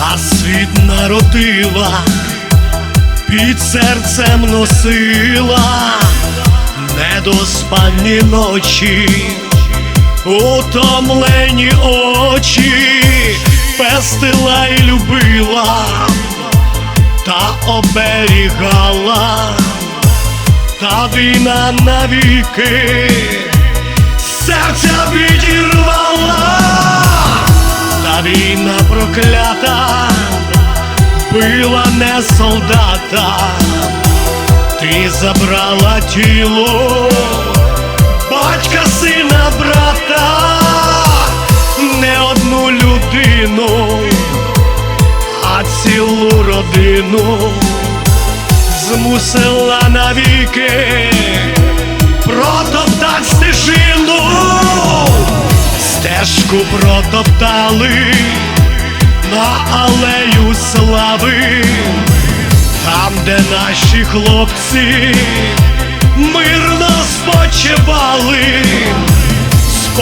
на світ народила, під серцем носила. Недоспані ночі, утомлені очі, пестила і любила, та оберігала, та війна навіки, серця відірвала, та війна била не солдата, ти забрала тіло, батька, сина, брата, не одну людину, а цілу родину змусила навіки протоптать стежку протоптали на алею слави, там, де наші хлопці мирно спочивали,